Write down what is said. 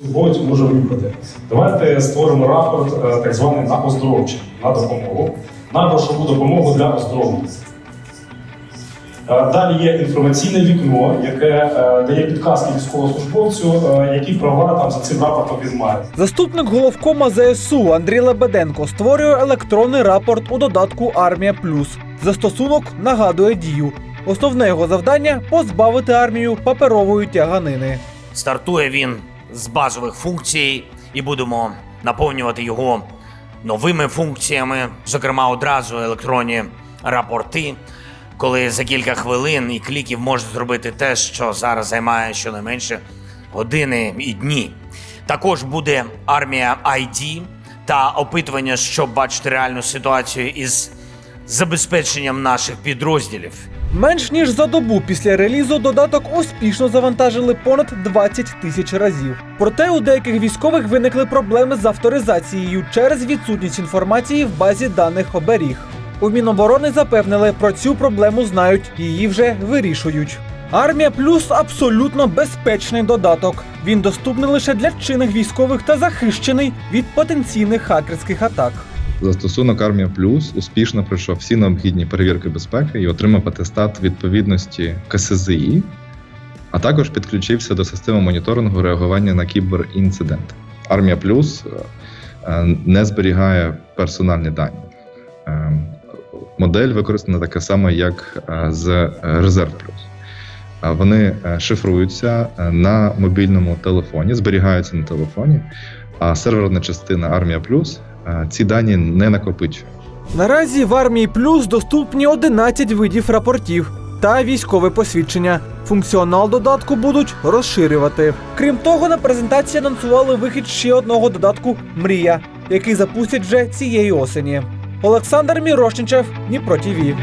службовець може вибрати. Давайте створимо рапорт е, так званий на оздоровчий, на допомогу, на грошову допомогу для оздоровлення. Е, Далі є інформаційне вікно, яке е, дає підказки військовослужбовцю, які права там за цим рапортом він має. Заступник головкома ЗСУ Андрій Лебеденко створює електронний рапорт у додатку Армія Плюс. Застосунок нагадує дію. Основне його завдання позбавити армію паперової тяганини. Стартує він з базових функцій і будемо наповнювати його новими функціями, зокрема одразу електронні рапорти, коли за кілька хвилин і кліків можна зробити те, що зараз займає щонайменше години і дні. Також буде армія ID та опитування, щоб бачити реальну ситуацію із забезпеченням наших підрозділів. Менш ніж за добу після релізу додаток успішно завантажили понад 20 тисяч разів. Проте у деяких військових виникли проблеми з авторизацією через відсутність інформації в базі даних оберіг. У Міноборони запевнили, про цю проблему знають, її вже вирішують. Армія Плюс абсолютно безпечний додаток. Він доступний лише для чинних військових та захищений від потенційних хакерських атак. Застосунок Армія Плюс успішно пройшов всі необхідні перевірки безпеки і отримав атестат відповідності КСЗІ, а також підключився до системи моніторингу реагування на кіберінциденти. Армія Плюс е, не зберігає персональні дані. Е, Модель використана така сама, як е, з Резерв Плюс. Е, Вони е, шифруються е, на мобільному телефоні, зберігаються на телефоні, а серверна частина Армія Плюс е, ці дані не накопичує. Наразі в армії плюс доступні 11 видів рапортів та військове посвідчення. Функціонал додатку будуть розширювати. Крім того, на презентації анонсували вихід ще одного додатку Мрія, який запустять вже цієї осені. Олександр Мірошничев, Дніпро ТІВІ.